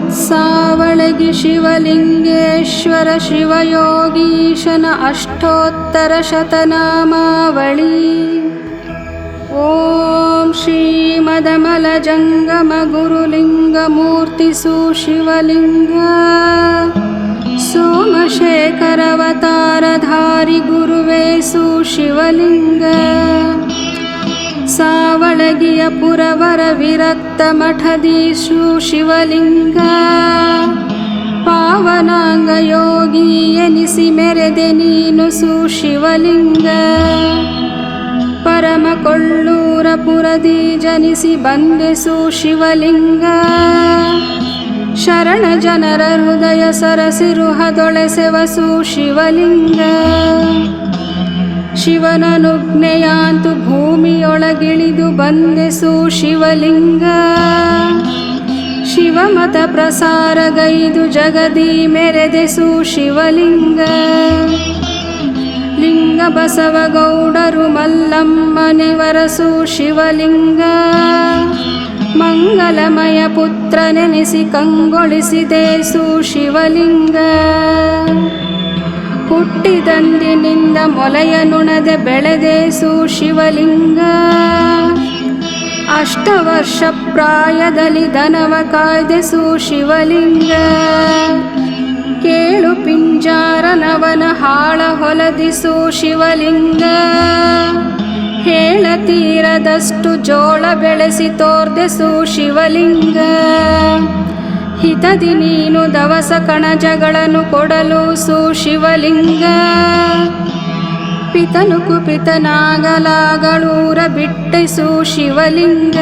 श्रीमत्सावळगि शिवलिङ्गेश्वर शिवयोगीशन अष्टोत्तरशतनामावळी श्रीमदमलजङ्गमगुरुलिङ्गमूर्तिसुशिवलिङ्ग सोमशेखरवतारधारि गुरुवे सुशिवलिङ्ग सावळगिय पुरवरविरक्तमठदीषु शिवलिङ्ग पावनाङ्गयोगी यनिसि मेरेदे नीनु सुशिवलिङ्ग ಪರಮ ಕೊಳ್ಳೂರ ಪುರದಿ ಜನಿಸಿ ಬಂದೆಸು ಶಿವಲಿಂಗ. ಶರಣ ಜನರ ಹೃದಯ ಸರಸಿರುಹದೊಳೆಸೆವ ಸುಶಿವಲಿಂಗ ಶಿವನನುಜ್ಞೆಯಾಂತು ಭೂಮಿಯೊಳಗಿಳಿದು ಬಂದೆಸು ಶಿವಲಿಂಗ. ಶಿವಮತ ಪ್ರಸಾರಗೈದು ಜಗದಿ ಮೆರೆದೆಸು ಶಿವಲಿಂಗ. ಲಿಂಗ ಬಸವಗೌಡರು ಮಲ್ಲಮ್ಮನೆವರಸು ಶಿವಲಿಂಗ. ಮಂಗಲಮಯ ಪುತ್ರ ನೆನೆಸಿ ಕಂಗೊಳಿಸಿದೆ ಶಿವಲಿಂಗ. ಹುಟ್ಟಿದಂದಿನಿಂದ ಮೊಲೆಯ ನುಣದೆ ಬೆಳೆದೇಸು ಶಿವಲಿಂಗ. ಅಷ್ಟವರ್ಷ ಪ್ರಾಯದಲ್ಲಿ ದನವ ಕಾಯ್ದೆಸು ಶಿವಲಿಂಗ. ಕೇಳು ಪಿಂಜಾರನವನ ಹಾಳ ಹೊಲದಿಸು ಶಿವಲಿಂಗ. ಹೇಳತೀರದಷ್ಟು ಜೋಳ ಬೆಳೆಸಿ ತೋರ್ದೆಸು ಶಿವಲಿಂಗ. ಹಿತದಿ ನೀನು ದವಸ ಕಣಜಗಳನ್ನು ಕೊಡಲು ಸುಶಿವಲಿಂಗ ಪಿತನು ಕುಪಿತನಾಗಲಾಗಳೂರ ಬಿಟ್ಟಿಸು ಶಿವಲಿಂಗ.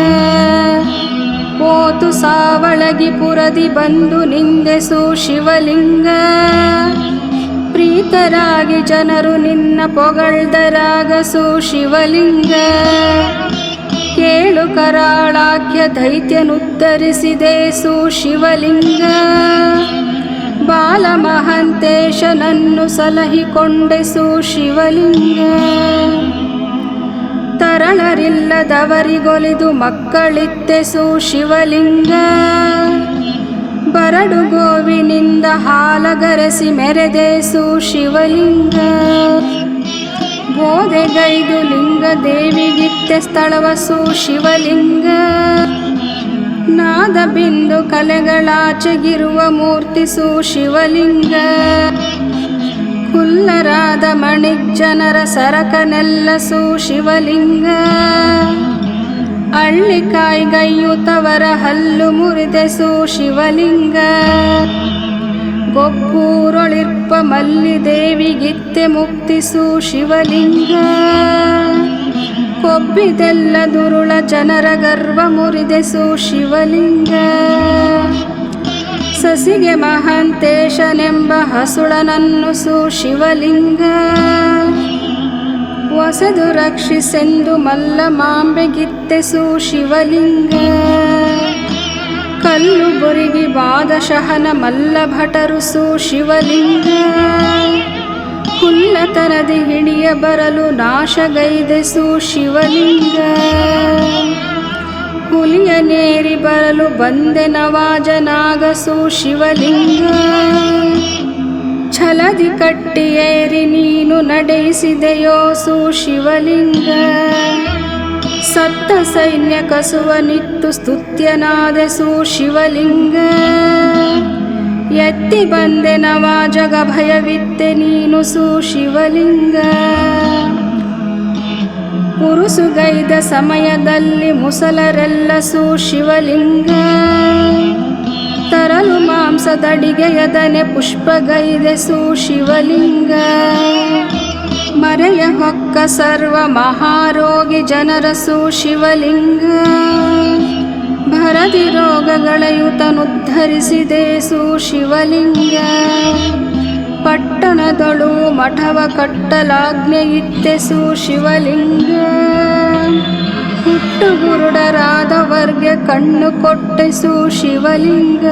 ಓತು ಸಾವಳಗಿ ಪುರದಿ ಬಂದು ನಿಂದೆಸು ಶಿವಲಿಂಗ. ಪ್ರೀತರಾಗಿ ಜನರು ನಿನ್ನ ಪೊಗಳ್ದರಾಗಸು ಶಿವಲಿಂಗ. ಕೇಳು ಕರಾಳಾಖ್ಯ ಶಿವಲಿಂಗ. ಬಾಲ ಬಾಲಮಹಂತೇಶನನ್ನು ಸಲಹಿಕೊಂಡೆ ಸುಶಿವಲಿಂಗ ತರಳರಿಲ್ಲದವರಿಗೊಲಿದು ಮಕ್ಕಳಿತ್ತೆಸು ಶಿವಲಿಂಗ. ಬರಡು ಗೋವಿನಿಂದ ಹಾಲಗರೆಸಿ ಮೆರೆದೇಸು ಸುಶಿವಲಿಂಗ ಬೋಧೆಗೈದು ಲಿಂಗ ದೇವಿಗಿತ್ತೆ ಸ್ಥಳವಸು ಶಿವಲಿಂಗ. ನಾದ ಬಿಂದು ಕಲೆಗಳಾಚೆಗಿರುವ ಮೂರ್ತಿಸು ಶಿವಲಿಂಗ. ಕುಲ್ಲರಾದ ಮಣಿಜ್ಜನರ ಸರಕನೆಲ್ಲ ಶಿವಲಿಂಗ ಅಳ್ಳಿಕಾಯಿಗೈಯುತವರ ಹಲ್ಲು ಮುರಿದೆ ಶಿವಲಿಂಗ ಗೊಬ್ಬೂರೊಳಿರ್ಪ ಮಲ್ಲಿದೇವಿಗಿತ್ತೆ ಮುಕ್ತಿಸು ಶಿವಲಿಂಗ ಕೊಬ್ಬಿದೆಲ್ಲ ದುರುಳ ಜನರ ಗರ್ವ ಮುರಿದೆಸು ಶಿವಲಿಂಗ ಸಸಿಗೆ ಮಹಾಂತೇಶನೆಂಬ ಹಸುಳನನ್ನು ಸು ಶಿವಲಿಂಗ. ಹೊಸದು ರಕ್ಷಿಸೆಂದು ಮಲ್ಲ ಮಾಂಬೆಗಿತ್ತೆ ಶಿವಲಿಂಗ. ಕಲ್ಲು ಬೊರಿಗಿ ಬಾದಶಹನ ಮಲ್ಲ ಭಟರು ಸು ಶಿವಲಿಂಗ. ಹುಲ್ಲತನದಿ ಹಿಡಿಯ ಬರಲು ನಾಶಗೈದೆ ಶಿವಲಿಂಗ. ಹುಲಿಯ ನೇರಿ ಬರಲು ಬಂದೆ ನವಾಜ ನಾಗಸು ಶಿವಲಿಂಗ. ಛಲದಿ ಕಟ್ಟಿಯೇರಿ ನೀನು ನಡೆಯಿಸಿದೆಯೋ ಸು ಶಿವಲಿಂಗ. ಸತ್ತ ಸೈನ್ಯ ಕಸುವ ನಿತ್ತು ಸ್ತುತ್ಯನಾದೆಸು ಶಿವಲಿಂಗ. ಎತ್ತಿ ಬಂದೆ ನವಾಜಗ ಭಯವಿತ್ತೆ ನೀನು ಸು ಶಿವಲಿಂಗ. ಪುರುಸುಗೈದ ಸಮಯದಲ್ಲಿ ಮುಸಲರೆಲ್ಲ ಶಿವಲಿಂಗ ತರಲು ಮಾಂಸದಡಿಗೆಯದನೆ ಪುಷ್ಪಗೈದೆ ಶಿವಲಿಂಗ ಮರೆಯ ಹೊಕ್ಕ ಸರ್ವ ಮಹಾರೋಗಿ ಜನರ ಶಿವಲಿಂಗ ಭರದಿ ಸು ಶಿವಲಿಂಗ ಪಟ್ಟಣದಳು ಮಠವ ಕಟ್ಟಲಾಜ್ಞೆಯಿತ್ತೆ ಸು ಶಿವಲಿಂಗ. ಹುಟ್ಟುಗುರುಡರಾದವರ್ಗೆ ಕಣ್ಣು ಕೊಟ್ಟೆಸು ಶಿವಲಿಂಗ.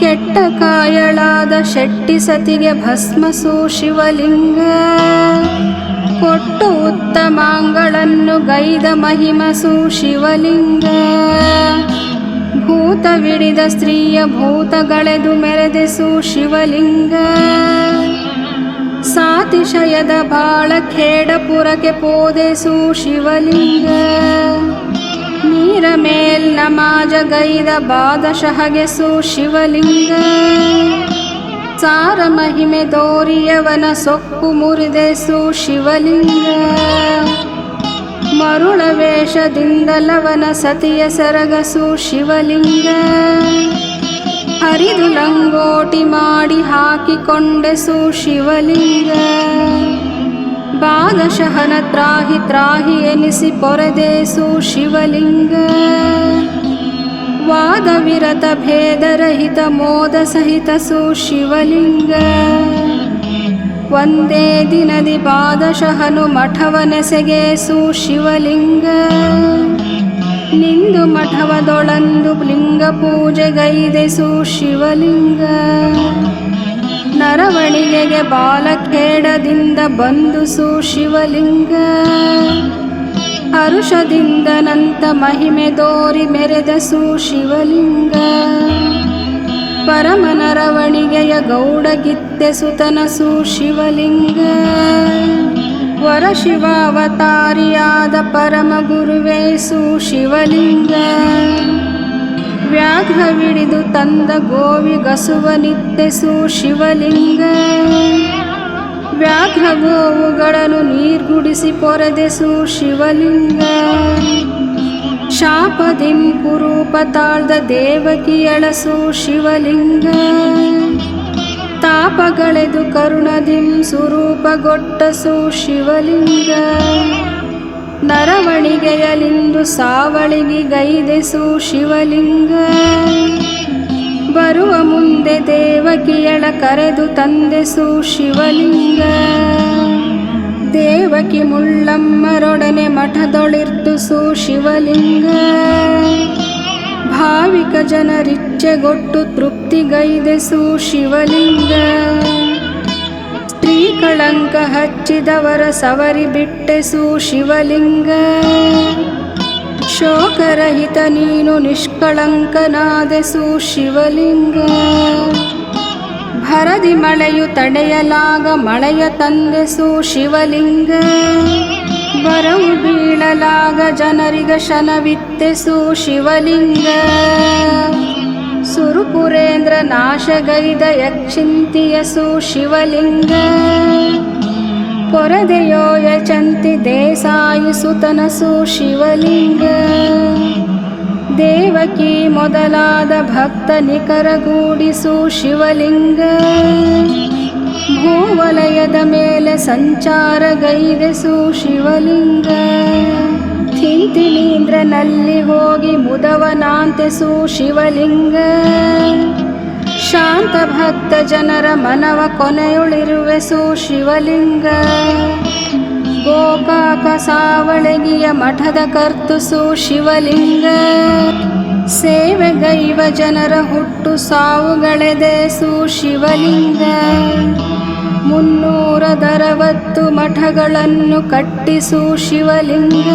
ಕೆಟ್ಟ ಕಾಯಳಾದ ಶೆಟ್ಟಿ ಸತಿಗೆ ಭಸ್ಮಸು ಶಿವಲಿಂಗ. ಕೊಟ್ಟು ಉತ್ತಮಾಂಗಳನ್ನು ಗೈದ ಮಹಿಮಸು ಶಿವಲಿಂಗ. ಭೂತವಿಡಿದ ಸ್ತ್ರೀಯ ಭೂತಗಳೆದು ಮೆರೆದೆಸು ಶಿವಲಿಂಗ. ಸಾತಿಶಯದ ಬಾಳ ಖೇಡಪುರಕ್ಕೆ ಪೋದೆಸು ಶಿವಲಿಂಗ. ನೀರ ಮೇಲ್ ನಮಾಜ ಗೈದ ಬಾದಶಹಗೆಸು ಶಿವಲಿಂಗ. ಸಾರ ಮಹಿಮೆ ದೋರಿಯವನ ಸೊಕ್ಕು ಮುರಿದೆಸು ಶಿವಲಿಂಗ. ಮರುಳ ವೇಷದಿಂದಲವನ ಸತಿಯ ಸರಗಸು ಶಿವಲಿಂಗ. ಹರಿದು ಲಂಗೋಟಿ ಮಾಡಿ ಹಾಕಿಕೊಂಡೆಸು ಶಿವಲಿಂಗ. ಬಾದಶಹನ ತ್ರಾಹಿ ತ್ರಾಹಿ ಎನಿಸಿ ಪೊರೆದೇಸು ಶಿವಲಿಂಗ. ವಾದವಿರತ ಭೇದರಹಿತ ಮೋದ ಸಹಿತ ಸು ಶಿವಲಿಂಗ. ಒಂದೇ ದಿನದಿ ಬಾದಶಹನು ಮಠವನೆಸೆಗೆಸು ಶಿವಲಿಂಗ. ನಿಂದು ಮಠವದೊಳಂದು ಲಿಂಗ ಪೂಜೆಗೈದೆಸು ಶಿವಲಿಂಗ. ನರವಣಿಗೆಗೆ ಬಾಲಖೇಡದಿಂದ ಬಂದು ಸು ಶಿವಲಿಂಗ. ಅರುಷದಿಂದ ನಂತ ಮಹಿಮೆ ದೋರಿ ಮೆರೆದಸು ಶಿವಲಿಂಗ. ಪರಮ ನರವಣಿಗೆಯ ಗೌಡಗಿತ್ತೆ ಸುತನಸು ಶಿವಲಿಂಗ. ವರ ಶಿವಾವತಾರಿಯಾದ ಪರಮ ಗುರುವೇಸು ಶಿವಲಿಂಗ. ವ್ಯಾಘ್ರವಿಡಿದು ತಂದ ಗೋವಿ ಗಸುವ ನಿತ್ಯಸು ಶಿವಲಿಂಗ. ವ್ಯಾಘ್ರ ಗೋವುಗಳನ್ನು ನೀರ್ಗುಡಿಸಿ ಪೊರೆದೆಸು ಶಿವಲಿಂಗ. ಶಾಪದಿಂ ಕುರೂಪ ತಾಳ್ದ ದೇವಕಿಯಳಸು ಶಿವಲಿಂಗ. ತಾಪಗಳೆದು ಕರುಣದಿಂ ಸುರೂಪಗೊಟ್ಟಸು ಶಿವಲಿಂಗ. ನರವಣಿಗೆಯಲಿಂದು ಸಾವಳಿಗೆ ಗೈದೆಸು ಶಿವಲಿಂಗ. ಬರುವ ಮುಂದೆ ದೇವಕಿಯಳ ಕರೆದು ತಂದೆಸು ಶಿವಲಿಂಗ. ದೇವಕಿ ಮುಳ್ಳಮ್ಮರೊಡನೆ ಸು ಶಿವಲಿಂಗ ಭಾವಿಕ ಜನರಿಚ್ಛೆಗೊಟ್ಟು ತೃಪ್ತಿಗೈದೆಸು ಶಿವಲಿಂಗ ಸ್ತ್ರೀ ಕಳಂಕ ಹಚ್ಚಿದವರ ಸವರಿ ಬಿಟ್ಟೆಸು ಶಿವಲಿಂಗ ಶೋಕರಹಿತ ನೀನು ನಿಷ್ಕಳಂಕನಾದೆಸು ಶಿವಲಿಂಗ ಭರದಿ ಮಳೆಯು ತಡೆಯಲಾಗ ಮಳೆಯ ತಂದೆಸು ಶಿವಲಿಂಗ ಬರವು ಬೀಳಲಾಗ ಜನರಿಗ ಶನವಿತ್ತೆಸು ಶಿವಲಿಂಗ ಸುರುಪುರೇಂದ್ರ ನಾಶಗೈದ ಯಕ್ಷಿಂತಿಯಸು ಶಿವಲಿಂಗ ಪೊರದೆಯೋ ಯಚಂತಿ ದೇಸಾಯಿ ಸುತನಸು ಶಿವಲಿಂಗ ದೇವಕಿ ಮೊದಲಾದ ಭಕ್ತ ನಿಕರಗೂಡಿಸು ಶಿವಲಿಂಗ. ಭೂವಲಯದ ಮೇಲೆ ಸಂಚಾರಗೈದೆಸು ಶಿವಲಿಂಗ. ತಿಂತಿನೀಂದ್ರನಲ್ಲಿ ಹೋಗಿ ಮುದವನಾಂತೆಸು ಶಿವಲಿಂಗ. ಶಾಂತ ಭಕ್ತ ಜನರ ಮನವ ಕೊನೆಯುಳಿರುವೆಸು ಶಿವಲಿಂಗ. ಗೋಕಾಕ ಸಾವಳಗಿಯ ಮಠದ ಕರ್ತುಸು ಶಿವಲಿಂಗ. ಸೇವೆಗೈವ ಜನರ ಹುಟ್ಟು ಸಾವುಗಳೆದೆಸು ಶಿವಲಿಂಗ. ಮುನ್ನೂರದರವತ್ತು ಮಠಗಳನ್ನು ಕಟ್ಟಿಸು ಶಿವಲಿಂಗ.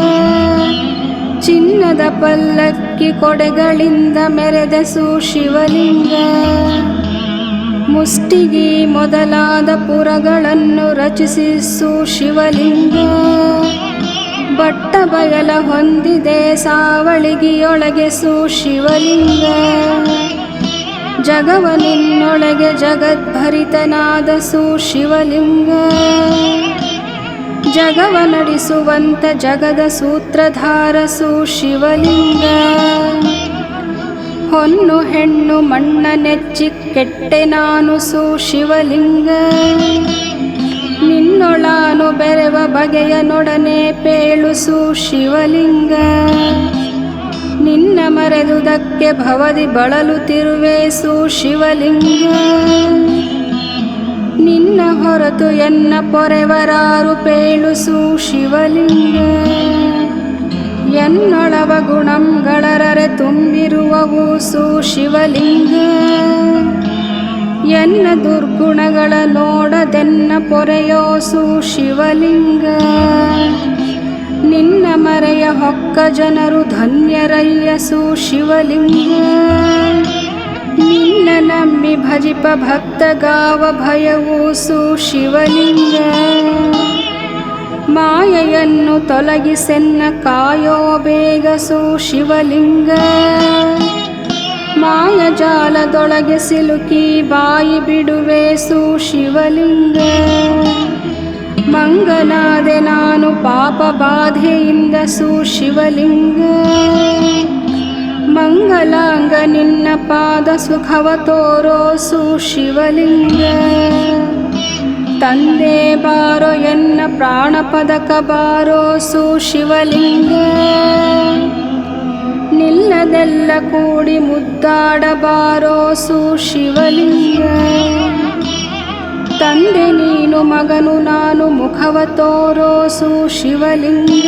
ಚಿನ್ನದ ಪಲ್ಲಕ್ಕಿ ಕೊಡೆಗಳಿಂದ ಮೆರೆದೆಸು ಶಿವಲಿಂಗ. ಮುಷ್ಟಿಗಿ ಮೊದಲಾದ ಪುರಗಳನ್ನು ರಚಿಸಿಸು ಶಿವಲಿಂಗ. ಬಟ್ಟ ಬಯಲ ಹೊಂದಿದೆ ಸಾವಳಿಗಿಯೊಳಗೆ ಶಿವಲಿಂಗ. ಜಗವ ನಿನ್ನೊಳಗೆ ಜಗದ್ಭರಿತನಾದ ಸು ಶಿವಲಿಂಗ. ಜಗವ ನಡೆಸುವಂತ ಜಗದ ಸೂತ್ರಧಾರ ಶಿವಲಿಂಗ. ಹೊನ್ನು ಹೆಣ್ಣು ಮಣ್ಣ ನೆಚ್ಚಿ ಕೆಟ್ಟೆ ನಾನು ಸು ಶಿವಲಿಂಗ. ನಿನ್ನೊಳಾನು ಬೆರೆವ ಬಗೆಯ ನೊಡನೆ ಪೇಳುಸು ಶಿವಲಿಂಗ. ನಿನ್ನ ಮರೆದುದಕ್ಕೆ ಭವದಿ ಬಳಲುತ್ತಿರುವೆಸು ಶಿವಲಿಂಗ. ನಿನ್ನ ಹೊರತು ಎನ್ನ ಪೊರೆವರಾರು ಪೇಳುಸು ಶಿವಲಿಂಗ. ಎನ್ನೊಳವ ಗುಣಂಗಳರರೆ ತುಂಬಿರುವವು ಶಿವಲಿಂಗ. ಎನ್ನ ದುರ್ಗುಣಗಳ ನೋಡದೆನ್ನ ಪೊರೆಯೋಸು ಶಿವಲಿಂಗ. ನಿನ್ನ ಮರೆಯ ಹೊಕ್ಕ ಜನರು ಧನ್ಯರಯ್ಯಸು ಶಿವಲಿಂಗ. ನಿನ್ನ ನಂಬಿ ಭಜಿಪ ಭಕ್ತ ಗಾವ ಭಯವೂಸು ಶಿವಲಿಂಗ. ಮಾಯೆಯನ್ನು ತೊಲಗಿಸೆನ್ನ ಕಾಯೋ ಬೇಗಸು ಶಿವಲಿಂಗ. ಮಾಯಜಾಲದೊಳಗೆ ಸಿಲುಕಿ ಬಾಯಿ ಬಿಡುವೆಸು ಶಿವಲಿಂಗ. ಮಂಗನಾದೆ ನಾನು ಪಾಪ ಬಾಧೆಯಿಂದ ಸು ಶಿವಲಿಂಗ. ಮಂಗಲಾಂಗ ನಿನ್ನ ಪಾದ ಸುಖವ ತೋರೋಸು ಶಿವಲಿಂಗ. ತಂದೆ ಬಾರೋ ಎನ್ನ ಪ್ರಾಣ ಪದಕ ಬಾರೋಸು ಶಿವಲಿಂಗ ನಿಲ್ಲದೆಲ್ಲ ಕೂಡಿ ಮುದ್ದಾಡಬಾರೋಸು ಶಿವಲಿಂಗ ತಂದೆ ನೀನು ಮಗನು ನಾನು ಮುಖವ ತೋರೋಸು ಶಿವಲಿಂಗ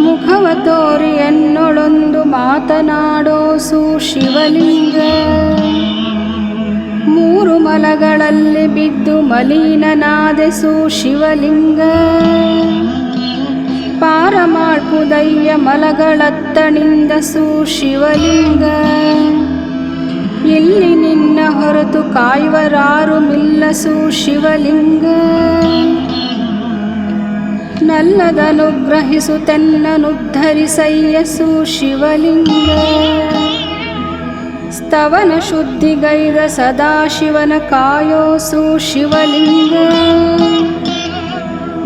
ಮುಖವ ತೋರಿ ಎನ್ನೊಳೊಂದು ಮಾತನಾಡೋಸು ಶಿವಲಿಂಗ ಮಲಗಳಲ್ಲಿ ಬಿದ್ದು ಮಲೀನನಾದೆಸು ಶಿವಲಿಂಗ. ಪಾರ ಮಾಡ್ಪುದಯ್ಯ ಮಲಗಳತ್ತಣಿಂದ ಸು ಶಿವಲಿಂಗ. ಇಲ್ಲಿ ನಿನ್ನ ಹೊರತು ಕಾಯುವರಾರು ಮಿಲ್ಲಸು ಶಿವಲಿಂಗ. ನಲ್ಲದನುಗ್ರಹಿಸು, ತೆನ್ನನುದ್ಧರಿಸಯ್ಯಸು ಶಿವಲಿಂಗ. ಸ್ತವನ ಶುದ್ಧಿಗೈದ ಸದಾಶಿವನ ಕಾಯೋಸು ಶಿವಲಿಂಗ.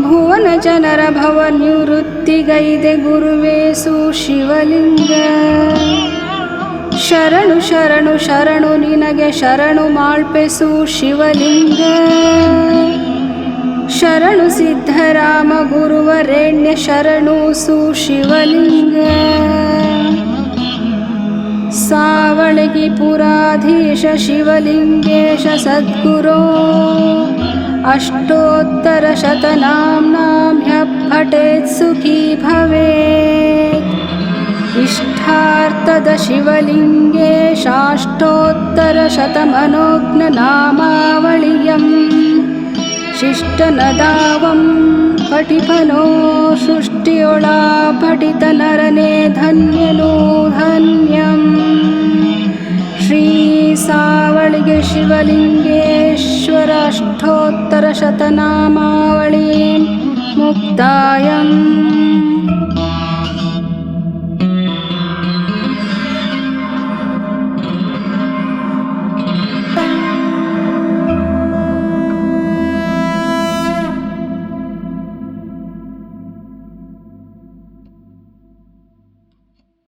ಭುವನ ಜನರ ಭವ ನಿವೃತ್ತಿಗೈದೆ ಗುರುವೇಸು ಶಿವಲಿಂಗ. ಶರಣು ಶರಣು ಶರಣು, ನಿನಗೆ ಶರಣು ಮಾಳ್ಪೆಸು ಶಿವಲಿಂಗ. ಶರಣು ಸಿದ್ಧರಾಮ, ಗುರುವರೆಣ್ಯ, ಶರಣು ಸು ಶಿವಲಿಂಗ. सावळगि शिवलिङ्गेश सद्गुरो। अष्टोत्तरशतनाम्नाम्यः पठेत् सुखी भवे इष्ठार्तदशिवलिङ्गेषाष्टोत्तरशतमनोज्ञनामावीयं शिष्टनदावं पठिफनो षुष्ट्योला पठितनरने धन्यनूहन्यम् श्रीसावळिगी शिवलिङ्गेश्वरष्टोत्तरशतनामावळीं मुक्तायम्